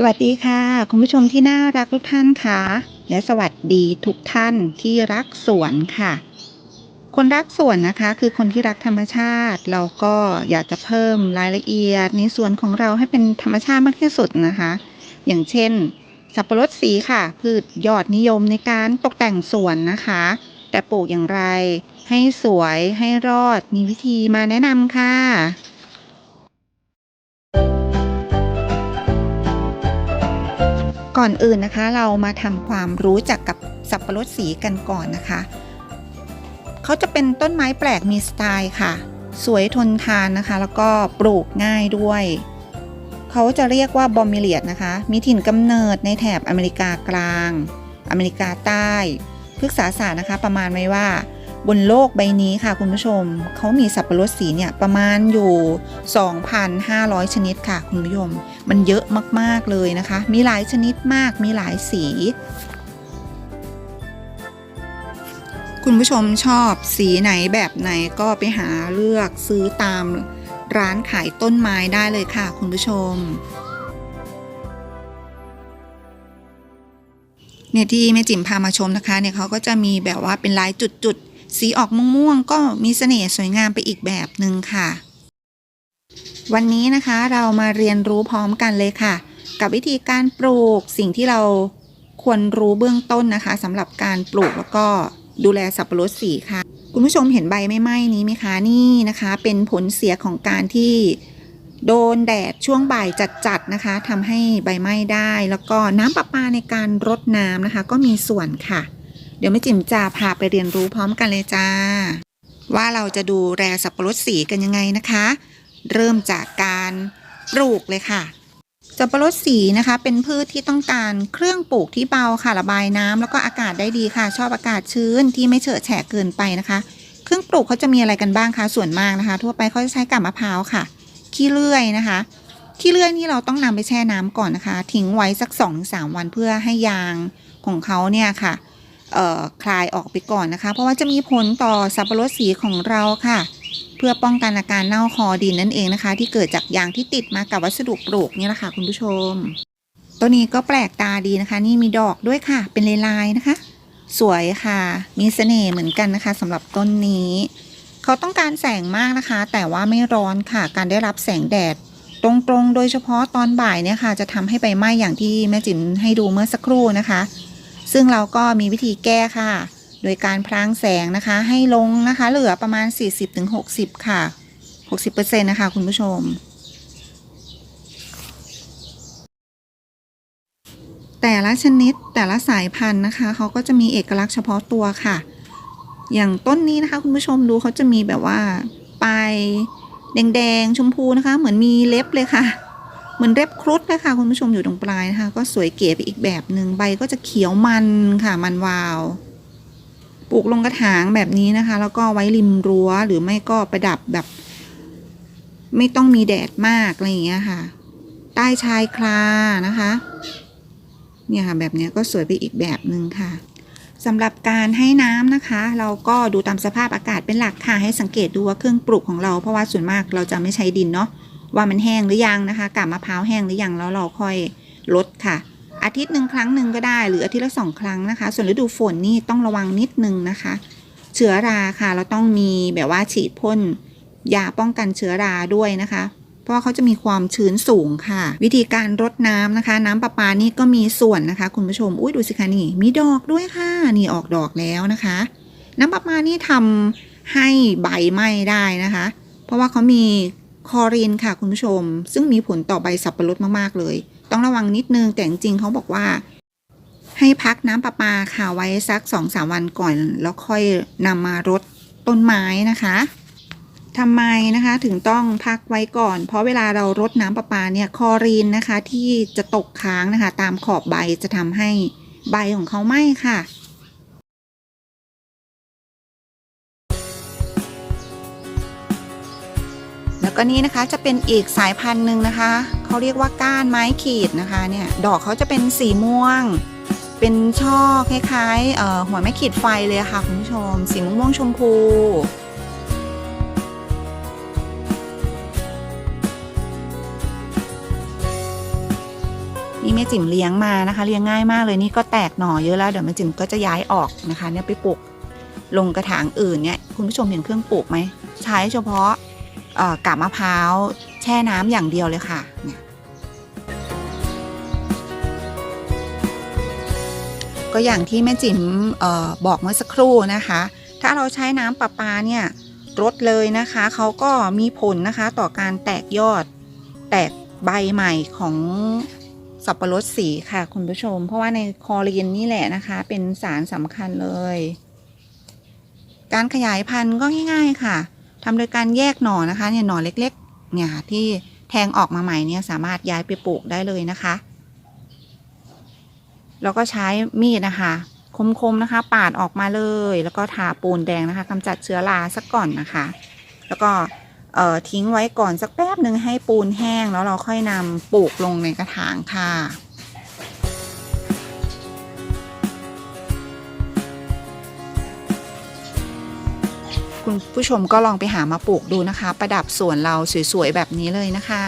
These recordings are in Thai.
สวัสดีค่ะ คุณผู้ชมที่น่ารักทุกท่านค่ะ และสวัสดีทุกท่านที่รักสวนค่ะ คนรักสวนนะคะ คือคนที่รักธรรมชาติ เราก็อยากจะเพิ่มรายละเอียดในสวนของเราให้เป็นธรรมชาติมากที่สุดนะคะ อย่างเช่น สับปะรดสีค่ะ พืชยอดนิยมในการตกแต่งสวนนะคะ แต่ปลูกอย่างไร ให้สวยให้รอดมีวิธีมาแนะนำค่ะ ก่อนอื่นนะคะ เรามาทำความรู้จักกับสับปะรดสีกันก่อนนะคะ เขาจะเป็นต้นไม้แปลกมีสไตล์ค่ะ สวยทนทานนะคะ แล้วก็ปลูกง่ายด้วย เขาจะเรียกว่าบอมมิเลียดนะคะ มีถิ่นกำเนิดในแถบอเมริกากลาง อเมริกาใต้ พฤกษาศาสตร์นะคะ ประมาณไว้ว่า บนโลกใบนี้ค่ะคุณผู้ชม เขามีสับปะรดสีเนี่ยประมาณอยู่ 2,500 ชนิดค่ะคุณผู้ชม มันเยอะมากๆเลยนะคะ มีหลายชนิดมากมีหลายสี คุณผู้ชมชอบสีไหนแบบไหนก็ไปหาเลือกซื้อตามร้านขายต้นไม้ได้เลยค่ะ คุณผู้ชมเนี่ยที่แม่จิ๋มพามาชมนะคะเนี่ยเขาก็จะมีแบบว่าเป็นลายจุดๆ สีออกม่วงๆก็มีเสน่ห์สวยงามไปอีกแบบหนึ่งค่ะ วันนี้นะคะเรามาเรียนรู้พร้อมกันเลยค่ะ กับวิธีการปลูกสิ่งที่เราควรรู้เบื้องต้นนะคะสำหรับการปลูกแล้วก็ดูแลสับปะรดสีค่ะ คุณผู้ชมเห็นใบไม่ไหม้นี้ไหมคะนี่นะคะ เป็นผลเสียของการที่โดนแดดช่วงบ่ายจัดๆนะคะทำให้ใบไหม้ได้ แล้วก็น้ำประปาในการรดน้ำนะคะ ก็มีส่วนค่ะ เดี๋ยวแม่จิ๋มจะพาไปเรียนรู้พร้อมกันเลยจ้า ว่าเราจะดูแลสับปะรดสีกันยังไงนะคะ เริ่มจากการปลูกเลยค่ะ สับปะรดสีนะคะ เป็นพืชที่ต้องการเครื่องปลูกที่เบาค่ะระบายน้ำแล้วก็อากาศได้ดีค่ะ ชอบอากาศชื้นที่ไม่เฉอะแฉะเกินไปนะคะ เครื่องปลูกเขาจะมีอะไรกันบ้างคะส่วนมากนะคะ ทั่วไปเขาจะใช้กาบมะพร้าวค่ะขี้เลื่อยนะคะขี้เลื่อยนี่เราต้องนำไปแช่น้ำก่อนนะคะ ทิ้งไว้สัก2อสวันเพื่อให้ยางของเขาเนี่ยค่ะ คลายออกไปก่อนนะคะ เพราะว่าจะมีผลต่อสับปะรดสีของเราค่ะ เพื่อป้องกันอาการเน่าคอดินนั่นเองนะคะ ที่เกิดจากยางที่ติดมากับวัสดุปลูกนี่แหละค่ะคุณผู้ชม ตัวนี้ก็แปลกตาดีนะคะ นี่มีดอกด้วยค่ะ เป็นลายๆนะคะ สวยค่ะ มีเสน่ห์เหมือนกันนะคะสำหรับต้นนี้ เขาต้องการแสงมากนะคะ แต่ว่าไม่ร้อนค่ะ การได้รับแสงแดดตรงๆ โดยเฉพาะตอนบ่ายเนี่ยค่ะ จะทำให้ใบไหม้อย่างที่แม่จิ๋มให้ดูเมื่อสักครู่นะคะ ซึ่งเราก็มีวิธีแก้ค่ะ โดยการพรางแสงนะคะ ให้ลงนะคะ เหลือประมาณ 40-60 ค่ะ 60%นะคะคุณผู้ชม แต่ละชนิดแต่ละสายพันธุ์นะคะ เขาก็จะมีเอกลักษณ์เฉพาะตัวค่ะ อย่างต้นนี้นะคะ คุณผู้ชมดูเขาจะมีแบบว่าปลายแดงๆ ชมพูนะคะ เหมือนมีเล็บเลยค่ะ เหมือนเล็บครุฑเลยค่ะคุณผู้ชมอยู่ตรงปลายนะคะ ก็สวยเก๋ไปอีกแบบหนึ่งใบก็จะเขียวมันค่ะมันวาว ปลูกลงกระถางแบบนี้นะคะ แล้วก็ไว้ริมรั้วหรือไม่ก็ประดับแบบ ไม่ต้องมีแดดมากอะไรอย่างเงี้ยค่ะ ใต้ชายคลานะคะ เนี่ยค่ะแบบนี้ก็สวยไปอีกแบบหนึ่งค่ะสำหรับการให้น้ำนะคะ เราก็ดูตามสภาพอากาศเป็นหลักค่ะให้สังเกตดูว่าเครื่องปลูกของเราเพราะว่าส่วนมากเราจะไม่ใช้ดินเนาะ ว่ามันแห้งหรือยังนะคะกาบมะพร้าวแห้งหรือยังแล้วเราค่อยลดค่ะ อาทิตย์หนึ่งครั้งหนึ่งก็ได้ หรืออาทิตย์ละสองครั้งนะคะ ส่วนฤดูฝนนี่ต้องระวังนิดนึงนะคะ เชื้อราค่ะเราต้องมีแบบว่าฉีดพ่นยาป้องกันเชื้อราด้วยนะคะเพราะว่าเขาจะมีความชื้นสูงค่ะ วิธีการรดน้ำนะคะ น้ำประปานี่ก็มีส่วนนะคะ คุณผู้ชมอุ้ยดูสิคะนี่ มีดอกด้วยค่ะ นี่ออกดอกแล้วนะคะ น้ำประปานี่ทำให้ใบไหม้ได้นะคะ เพราะว่าเขามี คอรีนค่ะคุณผู้ชม ซึ่งมีผลต่อใบสับปะรดมากๆเลย ต้องระวังนิดนึงแต่จริงเขาบอกว่า ให้พักน้ำประปาค่ะไว้สักสองสามวันก่อน แล้วค่อยนำมารดต้นไม้นะคะทำไมนะคะถึงต้องพักไว้ก่อน เพราะเวลาเรารดน้ำประปาเนี่ยคอรีนนะคะที่จะตกค้างนะคะ ตามขอบใบจะทำให้ใบของเขาไหม้ค่ะ แล้วก็นี้นะคะจะเป็นอีกสายพันธุ์หนึ่งนะคะเขาเรียกว่าก้านไม้ขีดนะคะเนี่ยดอกเขาจะเป็นสีม่วง เป็นช่อคล้ายๆหัวไม้ขีดไฟเลยค่ะคุณผู้ชม สีม่วงชมพูนี่แม่จิ๋มเลี้ยงมานะคะ เลี้ยงง่ายมากเลยนี่ก็แตกหน่อเยอะแล้วเดี๋ยวแม่จิ๋มก็จะย้ายออกนะคะ เนี่ยไปปลูกลงกระถางอื่นเนี่ยคุณผู้ชมเห็นเครื่องปลูกไหมใช้เฉพาะ กาบมะพร้าวแช่น้ำอย่างเดียวเลยค่ะเนี่ยก็อย่างที่แม่จิ๋มออบอกเมื่อสักครู่นะคะ ถ้าเราใช้น้ำประปาเนี่ยลดเลยนะคะเขาก็มีผลนะคะต่อการแตกยอด แตกใบใหม่ของสับปะรดสีค่ะคุณผู้ชม เพราะว่าในคอลีนนี่แหละนะคะ เป็นสารสำคัญเลย การขยายพันธุ์ก็ง่าย ๆค่ะ ทำโดยการแยกหน่อนะคะเนี่ยหน่อเล็กๆ เนี่ยที่แทงออกมาใหม่เนี่ยสามารถย้ายไปปลูกได้เลยนะคะ แล้วก็ใช้มีดนะคะ คมๆนะคะ ปาดออกมาเลย แล้วก็ทาปูนแดงนะคะกำจัดเชื้อราสักก่อนนะคะ แล้วก็เอ่อทิ้งไว้ก่อนสักแป๊บหนึ่งให้ปูนแห้งแล้วเราค่อยนำปลูกลงในกระถางค่ะ คุณผู้ชมก็ลองไปหามาปลูกดูนะคะ ประดับสวนเราสวยๆแบบนี้เลยนะคะ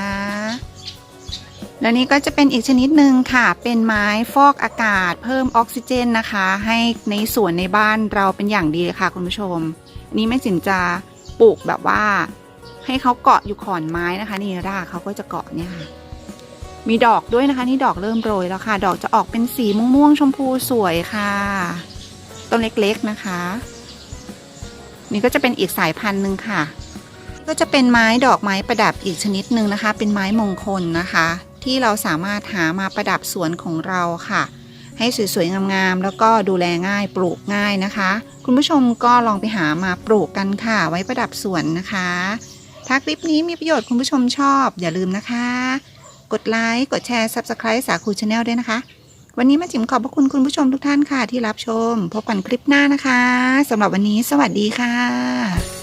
และนี่ก็จะเป็นอีกชนิดหนึ่งค่ะ เป็นไม้ฟอกอากาศ เพิ่มออกซิเจนนะคะ ให้ในสวนในบ้านเราเป็นอย่างดีเลยค่ะ คุณผู้ชม นี่แม่จิ๋มจะปลูกแบบว่า ให้เขาเกาะอยู่ขอนไม้นะคะ นี่รากเขาก็จะเกาะเนี่ยค่ะมีดอกด้วยนะคะนี่ดอกเริ่มโรยแล้วค่ะ ดอกจะออกเป็นสีม่วงๆชมพูสวยค่ะ ต้นเล็กๆนะคะ นี่ก็จะเป็นอีกสายพันธุ์หนึ่งค่ะ ก็จะเป็นไม้ดอกไม้ประดับอีกชนิดหนึ่งนะคะ เป็นไม้มงคลนะคะ ที่เราสามารถหามาประดับสวนของเราค่ะ ให้สวยๆงามๆแล้วก็ดูแลง่ายปลูกง่ายนะคะ คุณผู้ชมก็ลองไปหามาปลูกกันค่ะ ไว้ประดับสวนนะคะ ถ้าคลิปนี้มีประโยชน์คุณผู้ชมชอบ อย่าลืมนะคะ กดไลค์กดแชร์ Subscribe สาคูชาแนลด้วยนะคะ วันนี้มาจิ๋มขอบพระคุณคุณผู้ชมทุกท่านค่ะที่รับชม พบกันคลิปหน้านะคะสำหรับวันนี้สวัสดีค่ะ